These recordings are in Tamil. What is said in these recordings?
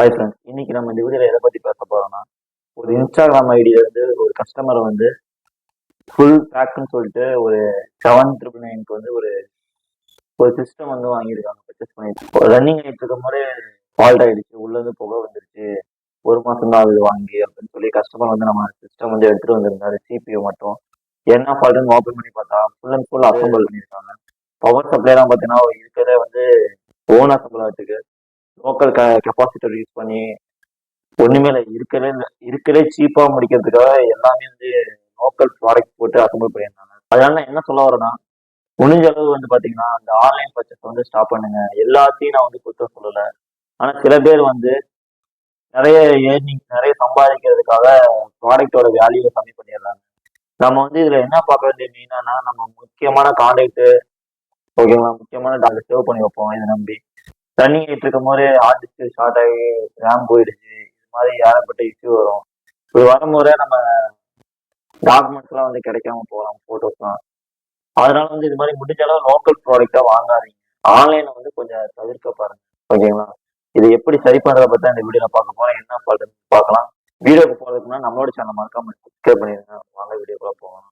ஹாய் ஃப்ரெண்ட்ஸ் இன்னைக்கு நம்ம இந்த வீடியோவில் எதை பற்றி பேச போகிறோம்னா ஒரு இன்ஸ்டாகிராம் ஐடியில் வந்து ஒரு கஸ்டமரை வந்து ஃபுல் பேக்குன்னு சொல்லிட்டு ஒரு செவன் ட்ரிபிள் நைனுக்கு வந்து ஒரு ஒரு சிஸ்டம் வந்து வாங்கியிருக்காங்க பர்ச்சேஸ் பண்ணிட்டு ரன்னிங் ஆகிட்டு இருக்கும் போதே ஃபால்ட் ஆகிடுச்சு உள்ளேருந்து புக புகை வந்துருச்சு ஒரு மாதம் தான் அது வாங்கி அப்படின்னு சொல்லி கஸ்டமர் வந்து நம்ம சிஸ்டம் வந்து எடுத்துட்டு வந்திருந்தாரு சிபிஓ மட்டும். என்ன ஃபால்ட்டுன்னு ஓப்பன் பண்ணி பார்த்தா ஃபுல் அண்ட் ஃபுல் அசம்பிள் பண்ணியிருக்காங்க. பவர் சப்ளைலாம் பார்த்தீங்கன்னா இருக்கிறத வந்து ஓன் அசம்பிள் ஆட்டுக்கு லோக்கல் கெப்பாசிட்டர் யூஸ் பண்ணி ஒண்ணுமே இல்லை இருக்கிறே இருக்கிறே சீப்பா முடிக்கிறதுக்காக எல்லாமே வந்து லோக்கல் ப்ராடக்ட் போட்டு அசம்பிள் பண்ணியிருந்தாங்க. அதனால நான் என்ன சொல்ல வரேன்னா முடிஞ்ச அளவு வந்து பாத்தீங்கன்னா அந்த ஆன்லைன் பர்ச்சேஸ் வந்து ஸ்டாப் பண்ணுங்க. எல்லாத்தையும் நான் வந்து குற்றம் சொல்லலை. ஆனா சில பேர் வந்து நிறைய ஏர்னிங் நிறைய சம்பாதிக்கிறதுக்காக ப்ராடக்டோட வேல்யூவை கம்மி பண்ணிடுறாங்க. நம்ம வந்து இதுல என்ன பார்க்க வேண்டிய மெயினானா நம்ம முக்கியமான கான்டாக்ட் ஓகேங்களா? முக்கியமான டாக்டர் சேவ் பண்ணி வைப்போம் இதை நம்பி. ரன்னிங் ஆகிட்டு இருக்கும் போது ஹார்ட் ஷார்ட் ஆகி ரேம் போயிடுச்சு. இது மாதிரி ஏகப்பட்ட இஷ்யூ வரும். இது வரும்போதே நம்ம டாக்குமெண்ட்ஸ்லாம் வந்து கிடைக்காம போகலாம் ஃபோட்டோஸ்லாம் அதனால வந்து இது மாதிரி முடிஞ்ச அளவு லோக்கல் ப்ராடக்டாக வாங்காதீங்க. ஆன்லைனை வந்து கொஞ்சம் தவிர்க்க பாருங்க. ஓகேங்களா? இது எப்படி சரி பண்ணுறத பற்றி இந்த வீடியோவில் பார்க்க போகிறோம் என்ன பண்ணுறதுன்னு பார்க்கலாம். வீடியோக்கு போகிறதுக்குன்னா நம்மளோட சேனல் மறக்காம சப்ஸ்கிரைப் பண்ணிடுங்க வாங்க வீடியோக்குள்ள போகலாம்.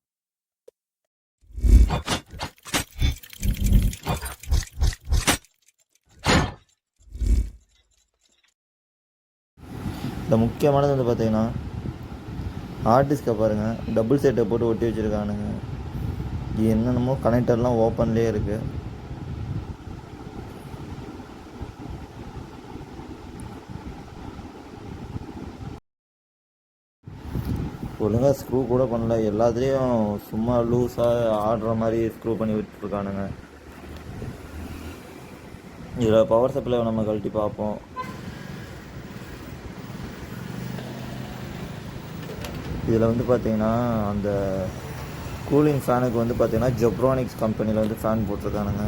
இந்த முக்கியமானது வந்து பார்த்தீங்கன்னா ஹார்ட் டிஸ்கை பாருங்கள் டபுள் செட்டை போட்டு ஒட்டி வச்சுருக்கானுங்க. இது என்னென்னமோ கனெக்டர்லாம் ஓப்பன்லேயே இருக்குது ஒழுங்காக ஸ்க்ரூ கூட பண்ணல. எல்லாத்துலேயும் சும்மா லூஸாக ஆடுற மாதிரி ஸ்க்ரூ பண்ணி விட்டுருக்கானுங்க. இதில் பவர் சப்ளை நம்ம கழட்டி பார்ப்போம். இதில் வந்து பார்த்தீங்கன்னா அந்த கூலிங் ஃபேனுக்கு வந்து பார்த்தீங்கன்னா ஜெப்ரானிக்ஸ் கம்பெனியில் வந்து ஃபேன் போட்டிருக்கானுங்க.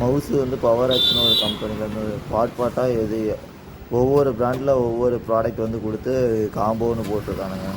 மவுஸு வந்து பவர் ஆக்ஷன் ஒரு கம்பெனிலேருந்து பார்ட் பார்ட்டாக எது ஒவ்வொரு பிராண்டில் ஒவ்வொரு ப்ராடக்ட் வந்து கொடுத்து காம்போன்னு போட்டிருக்கானுங்க.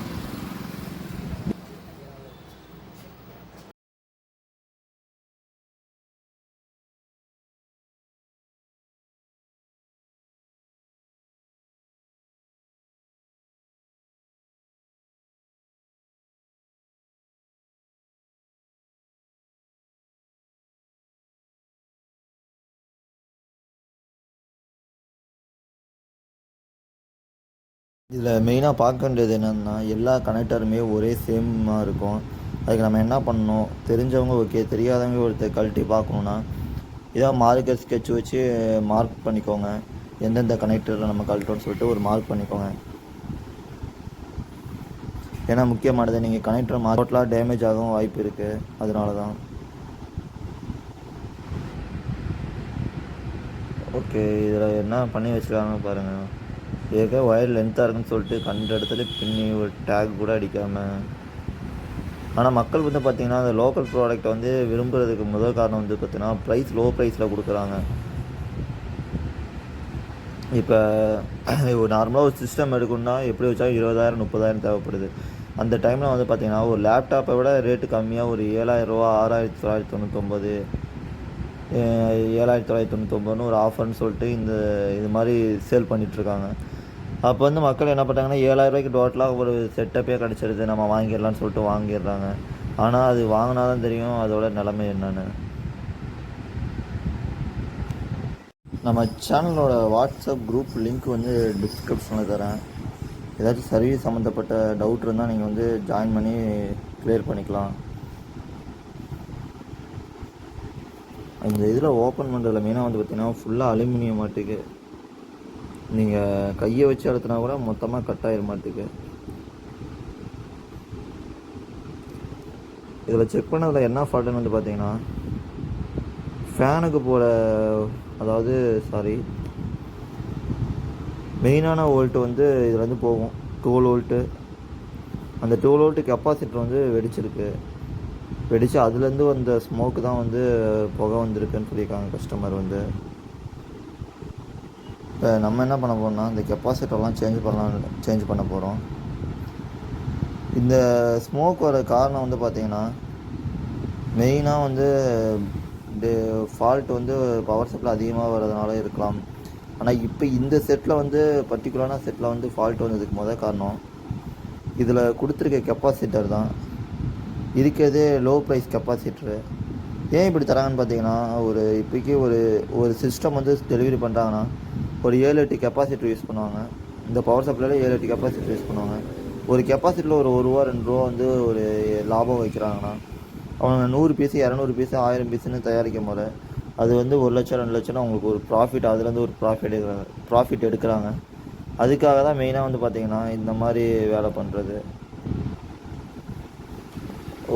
இதில் மெயினாக பார்க்க வேண்டியது என்னென்னா எல்லா கனெக்டருமே ஒரே சேமாக இருக்கும். அதுக்கு நம்ம என்ன பண்ணணும்? தெரிஞ்சவங்க ஓகே தெரியாதவங்க ஒருத்தர் கழட்டி பார்க்கணுன்னா இதாக மார்க்கர் ஸ்கெட்ச் வச்சு மார்க் பண்ணிக்கோங்க. எந்தெந்த கனெக்டரில் நம்ம கழட்டோம்னு சொல்லிட்டு ஒரு மார்க் பண்ணிக்கோங்க. ஏன்னா முக்கியமானது நீங்கள் கனெக்டர் டோட்டலாக டேமேஜ் ஆகவும் வாய்ப்பு இருக்குது அதனால தான் ஓகே இதில் என்ன பண்ணி வச்சுருக்காங்கன்னு பாருங்கள் ஏற்க ஒயர் லென்த்தாக இருக்குன்னு சொல்லிட்டு கண்ட இடத்துல பின்னி ஒரு டேக் கூட அடிக்காமல் ஆனால் மக்கள் வந்து பார்த்திங்கன்னா அந்த லோக்கல் ப்ராடக்ட்டை வந்து விரும்புகிறதுக்கு முதல் காரணம் வந்து பார்த்திங்கன்னா ப்ரைஸ் லோ ப்ரைஸில் கொடுக்குறாங்க. இப்போ ஒரு நார்மலாக ஒரு சிஸ்டம் எடுக்கணும்னா எப்படி வச்சாலும் இருபதாயிரம் முப்பதாயிரம் தேவைப்படுது. அந்த டைமில் வந்து பார்த்திங்கன்னா ஒரு லேப்டாப்பை விட ரேட்டு கம்மியாக ஒரு ஏழாயிரரூவா ஆறாயிரத்தி தொள்ளாயிரத்தி தொண்ணூத்தொம்பது ஏழாயிரத்தி தொள்ளாயிரத்தி தொண்ணூத்தொம்பதுன்னு ஒரு ஆஃபர்னு சொல்லிட்டு இந்த இது மாதிரி சேல் பண்ணிகிட்ருக்காங்க அப்போ வந்து மக்கள் என்ன பண்ணுறாங்கன்னா ஏழாயிரரூவாய்க்கு டோட்டலாக ஒரு செட்டப்பே கிடச்சிருது. நம்ம வாங்கிடலான்னு சொல்லிட்டு வாங்கிடுறாங்க. ஆனால் அது வாங்கினா தான் தெரியும் அதோட நிலமை என்னென்னு. நம்ம சேனலோட வாட்ஸ்அப் குரூப் லிங்க் வந்து டிஸ்கிரிப்ஷனில் தரேன். ஏதாச்சும் சர்வீஸ் சம்மந்தப்பட்ட டவுட் இருந்தால் நீங்கள் வந்து ஜாயின் பண்ணி க்ளியர் பண்ணிக்கலாம். இந்த இதில் ஓப்பன் பண்ணுறதுல மெயினாக வந்து பார்த்திங்கன்னா ஃபுல்லாக அலுமினியம் மாட்டுக்கு நீங்கள் கையை வச்சு அழுத்தினா கூட மொத்தமாக கட் ஆயிர மாட்டுக்கு. இதில் செக் பண்ணதில் என்ன ஃபால்ட்டுன்னு வந்து பார்த்தீங்கன்னா ஃபேனுக்கு போகிற அதாவது சாரி மெயினான வோல்ட்டு வந்து இதில் வந்து போகும். டுவெல் வோல்ட்டு அந்த டுவெல் வோல்ட்டு கெப்பாசிட்டர் வந்து வெடிச்சிருக்கு. வெடித்து அதுலேருந்து வந்த ஸ்மோக்கு தான் வந்து புகை வந்திருக்குன்னு சொல்லியிருக்காங்க கஸ்டமர் வந்து. இப்போ நம்ம என்ன பண்ண போகிறோம்னா இந்த கெப்பாசிட்டர்லாம் சேஞ்ச் பண்ணலாம் சேஞ்ச் பண்ண போகிறோம் இந்த ஸ்மோக் வர காரணம் வந்து பார்த்திங்கன்னா மெயினாக வந்து ஃபால்ட் வந்து பவர் சப்ளை அதிகமாக வர்றதுனால இருக்கலாம். ஆனால் இப்போ இந்த செட்டில் வந்து பர்டிகுலரான செட்டில் வந்து ஃபால்ட் வந்ததுக்கு முதல் காரணம் இதில் கொடுத்துருக்க கெப்பாசிட்டர் தான். இருக்கிறதே லோ ப்ரைஸ் கெப்பாசிட்டரு ஏன் இப்படி தராங்கன்னு பார்த்தீங்கன்னா ஒரு இப்போக்கி ஒரு ஒரு சிஸ்டம் வந்து டெலிவரி பண்ணுறாங்கன்னா ஒரு ஏழு எட்டு கெப்பாசிட்டி யூஸ் பண்ணுவாங்க. இந்த பவர் சப்ளையில் ஏழு எட்டு கெப்பாசிட்டி யூஸ் பண்ணுவாங்க. ஒரு கெப்பாசிட்டியில் ஒரு ஒரு ரூபா ரெண்டு ரூபா வந்து ஒரு லாபம் வைக்கிறாங்கன்னா அவங்க நூறு பீஸு இரநூறு பீஸு ஆயிரம் பீஸுன்னு தயாரிக்கும் போது அது வந்து ஒரு லட்சம் ரெண்டு லட்சம் அவங்களுக்கு ஒரு ப்ராஃபிட் அதுலேருந்து ஒரு ப்ராஃபிட் எடுக்கிறாங்க ப்ராஃபிட் எடுக்கிறாங்க. அதுக்காக தான் மெயினாக வந்து பார்த்திங்கன்னா இந்த மாதிரி வேலை பண்ணுறது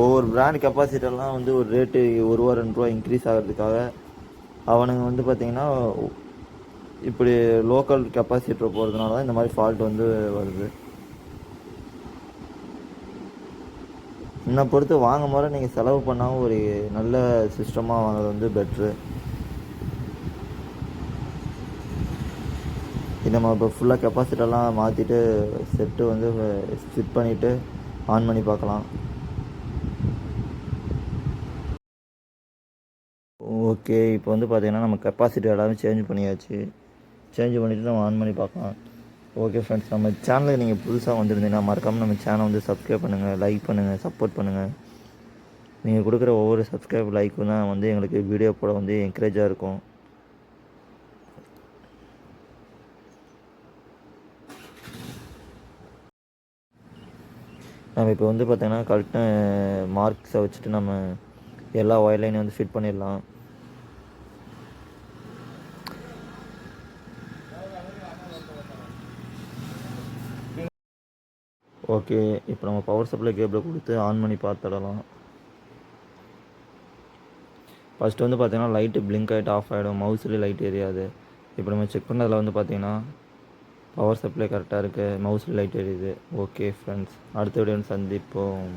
ஒவ்வொரு பிராண்ட் கெப்பாசிட்டெல்லாம் வந்து ஒரு ரேட்டு ஒரு ரூபா ரெண்டு ரூபா இன்க்ரீஸ் ஆகிறதுக்காக அவனுங்க வந்து பார்த்திங்கன்னா இப்படி லோக்கல் கெப்பாசிட்டர் போகிறதுனால தான் இந்த மாதிரி ஃபால்ட் வந்து வருது. என்னை பொறுத்து வாங்கும் போது நீங்கள் செலவு பண்ணாமல் ஒரு நல்ல சிஸ்டமாக வாங்குறது வந்து பெட்ரு இது நம்ம இப்போ ஃபுல்லாக கெப்பாசிட்டெல்லாம் மாற்றிட்டு செட்டு வந்து ஃபிட் பண்ணிவிட்டு ஆன் பண்ணி பார்க்கலாம். ஓகே இப்போ வந்து பார்த்தீங்கன்னா நம்ம கெப்பாசிட்டி எல்லாமே சேஞ்ச் பண்ணியாச்சு. சேஞ்ச் பண்ணிவிட்டு நம்ம ஆன் பண்ணி பார்க்கலாம். ஓகே ஃப்ரெண்ட்ஸ் நம்ம சேனலுக்கு நீங்கள் புதுசாக வந்திருந்தீங்கன்னா மறக்காமல் நம்ம சேனல் வந்து சப்ஸ்கிரைப் பண்ணுங்கள் லைக் பண்ணுங்கள் சப்போர்ட் பண்ணுங்கள் நீங்கள் கொடுக்குற ஒவ்வொரு சப்ஸ்கிரைப் லைக்கும் தான் வந்து எங்களுக்கு வீடியோ போட வந்து என்கரேஜாக இருக்கும். நம்ம இப்போ வந்து பார்த்தீங்கன்னா கரெக்டாக மார்க்ஸை வச்சுட்டு நம்ம எல்லா ஒயர்லைனையும் வந்து ஃபிட் பண்ணிடலாம். ஓகே இப்போ நம்ம பவர் சப்ளை கேபிளை கொடுத்து ஆன் பண்ணி பார்த்துடலாம். ஃபஸ்ட்டு வந்து பார்த்தீங்கன்னா லைட்டு பிளிங்க் ஆகிட்டு ஆஃப் ஆகிடும் மவுஸ்லேயே லைட் எரியாது. இப்போ நம்ம செக் பண்ணதில் வந்து பார்த்தீங்கன்னா பவர் சப்ளை கரெக்டாக இருக்குது மவுஸ்லேயே லைட் எரியுது. ஓகே ஃப்ரெண்ட்ஸ் அடுத்த வீடியோ சந்திப்போம்.